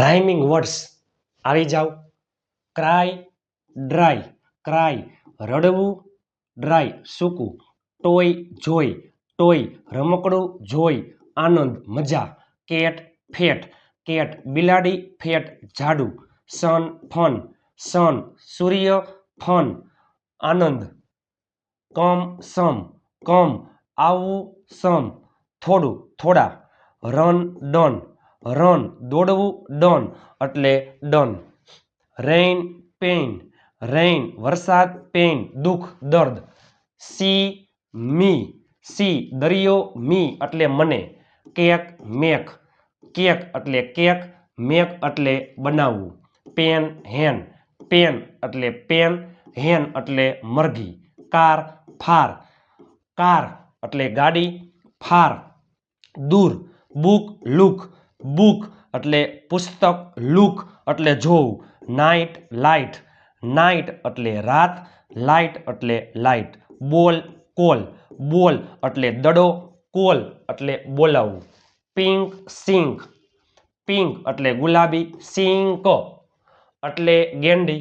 rhyming words આવી જાઓ cry dry cry રડવું ડ્રાય સૂકું ટોય જોય ટોય રમકડું જોય આનંદ મજા કેટ ફેટ કેટ બિલાડી ફેટ ઝાડુ સન ફન સન સૂર્ય ફન આનંદ કમ સમ કમ આવું સમ થોડું થોડા રન ડન रन दौड़वू डन એટલે डन रेन पेंट रेन વરસાદ પેઇન દુખ દર્દ સી મી સી દરિયો મી એટલે મને કેક મેક કેક એટલે કેક મેક એટલે બનાવવું પેન હેન પેન એટલે પેન હેન એટલે મરઘી કાર ફાર કાર એટલે ગાડી ફાર દૂર બુક લુક बुक एट्ले पुस्तक लुक एट्ले नाइट लाइट नाइट एट्ले रात लाइट एट्ले लाइट बोल कोल बोल एट्ले दड़ो कोल एट्ले बोलाव पिंक सींक पिंक एट गुलाबी सींक एट्ले गेंडी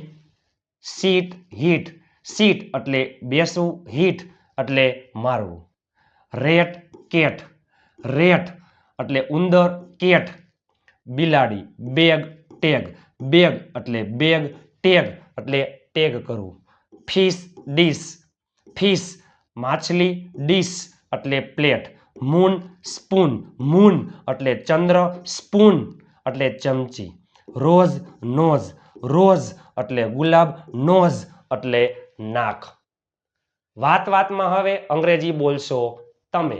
सीट हीट सीट एट्ले बेसू हीट एट्ले मरव रेट केट रेट એટલે ઉંદર કેટ બિલાડી બેગ ટેગ બેગ એટલે બેગ ટેગ એટલે ટેગ કરવું ફિશ ડીશ ફિશ માછલી ડીશ એટલે પ્લેટ મૂન સ્પૂન મૂન એટલે ચંદ્ર સ્પૂન એટલે ચમચી રોઝ નોઝ રોઝ એટલે ગુલાબ નોઝ એટલે નાક વાત વાતમાં હવે અંગ્રેજી બોલશો તમે